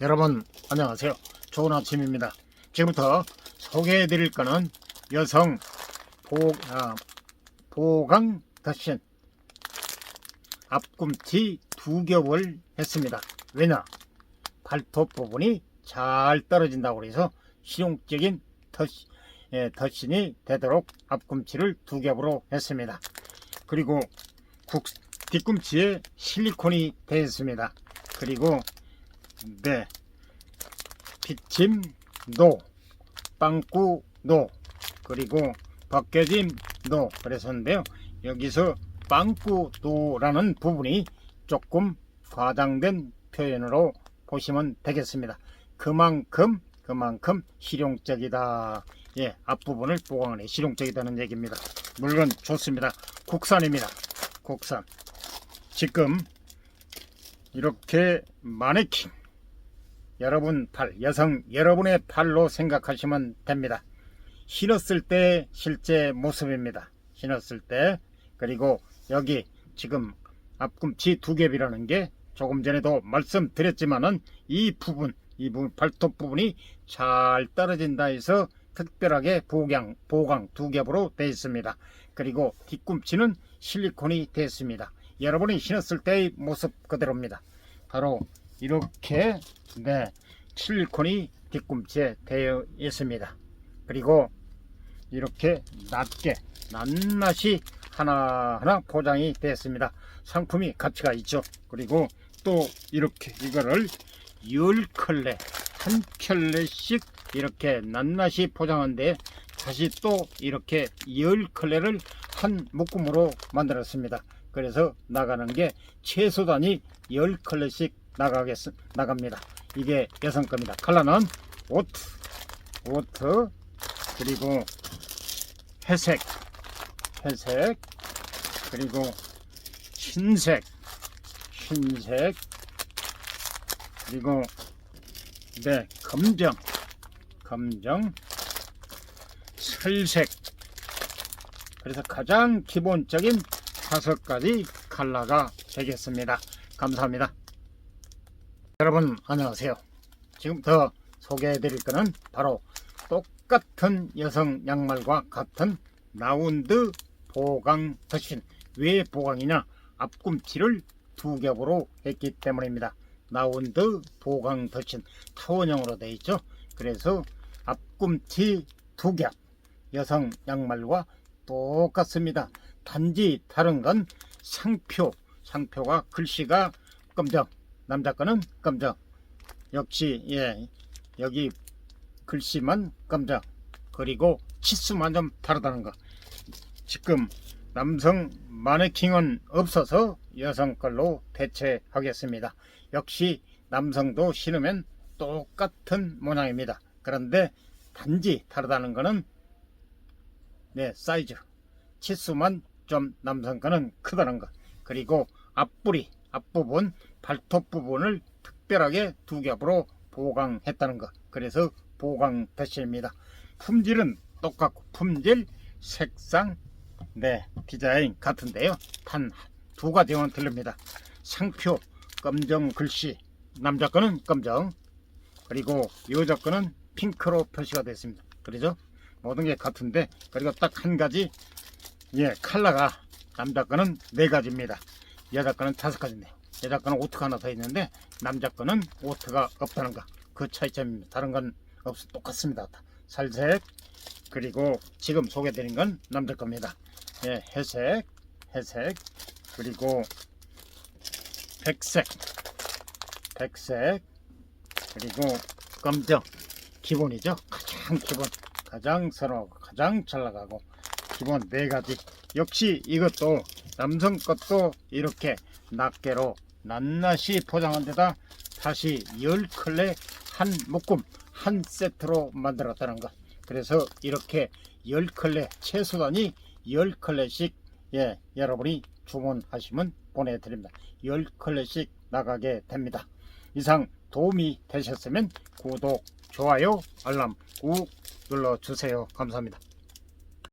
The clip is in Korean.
여러분 안녕하세요. 좋은 아침입니다. 지금부터 소개해 드릴 거는 여성 보, 아, 보강 더신 앞꿈치 두 겹을 했습니다. 왜냐? 발톱 부분이 잘 떨어진다고 해서 실용적인 덧, 예, 덧신이 되도록 앞꿈치를 두 겹으로 했습니다. 그리고 국, 뒤꿈치에 실리콘이 되어 있습니다. 그리고 네. 비침 노, 빵꾸 노, 그리고 벗겨짐 노 그랬었는데요. 여기서 빵꾸 노라는 부분이 조금 과장된 표현으로 보시면 되겠습니다. 그만큼 그만큼 실용적이다. 예, 앞부분을 보강하는 실용적이다는 얘기입니다. 물건 좋습니다. 국산입니다. 국산. 지금 이렇게 마네킹 여러분 팔, 여성 여러분의 팔로 생각하시면 됩니다. 신었을 때 실제 모습입니다. 신었을 때 그리고 여기 지금 앞꿈치 두 겹이라는 게 조금 전에도 말씀드렸지만은 이 부분, 이 부분 발톱 부분이 잘 떨어진다 해서 특별하게 보강, 보강 두 겹으로 되어 있습니다. 그리고 뒤꿈치는 실리콘이 되어 있습니다. 여러분이 신었을 때의 모습 그대로입니다. 바로 이렇게 네 실리콘이 뒤꿈치에 되어 있습니다. 그리고 이렇게 낮게 낱낱이 하나하나 포장이 되었습니다. 상품이 가치가 있죠. 그리고 또 이렇게 이거를 열 켤레 한 켤레씩 이렇게 낱낱이 포장한데 다시 또 이렇게 열 켤레를 한 묶음으로 만들었습니다. 그래서 나가는 게 최소 단위 열 컬러씩 나가겠 나갑니다. 이게 여성 겁니다. 컬러는 오트, 오트 그리고 회색, 회색 그리고 흰색, 흰색 그리고 네 검정, 검정, 설색 그래서 가장 기본적인 다섯 가지 컬러가 되겠습니다. 감사합니다. 여러분 안녕하세요. 지금부터 소개해 드릴 거는 바로 똑같은 여성 양말과 같은 라운드 보강 더신 왜 보강이냐 앞꿈치를 두 겹으로 했기 때문입니다. 라운드 보강 더신 타원형으로 되어 있죠. 그래서 앞꿈치 두 겹 여성 양말과 똑같습니다. 단지 다른 건 상표, 상표가 글씨가 검정, 남자 거는 검정. 역시 예 여기 글씨만 검정. 그리고 치수만 좀 다르다는 거. 지금 남성 마네킹은 없어서 여성 걸로 대체하겠습니다. 역시 남성도 신으면 똑같은 모양입니다. 그런데 단지 다르다는 거는 네 사이즈 치수만 좀 남성 거는 크다는 것 그리고 앞부리 앞부분 발톱 부분을 특별하게 두 겹으로 보강했다는 것. 그래서 보강 패션입니다. 품질은 똑같고 품질 색상 네 디자인 같은데요. 단 두 가지만 틀립니다. 상표 검정 글씨. 남자 거는 검정 그리고 여자 거는 핑크로 표시가 되어 있습니다. 그러죠? 모든 게 같은데 그리고 딱 한 가지 예 컬러가 남자 거는 네 가지입니다 여자 거는 다섯 가지인데요 여자 거는 오트가 하나 더 있는데 남자 거는 오트가 없다는 거 그 차이점입니다 다른 건 없어 똑같습니다. 살색 그리고 지금 소개드린 건 남자 겁니다. 예 회색 회색 그리고 백색 백색 그리고 검정. 기본이죠. 가장 기본. 가장 선호하고 가장 잘 나가고 기본 네 가지. 역시 이것도 남성 것도 이렇게 낱개로 낱낱이 포장한 데다 다시 열 클레 한 묶음 한 세트로 만들었다는 것. 그래서 이렇게 열 클레 최소 단위 열 클레씩 예 여러분이 주문하시면 보내드립니다. 열 클레씩 나가게 됩니다. 이상 도움이 되셨으면 구독 좋아요 알람 꾹 눌러주세요. 감사합니다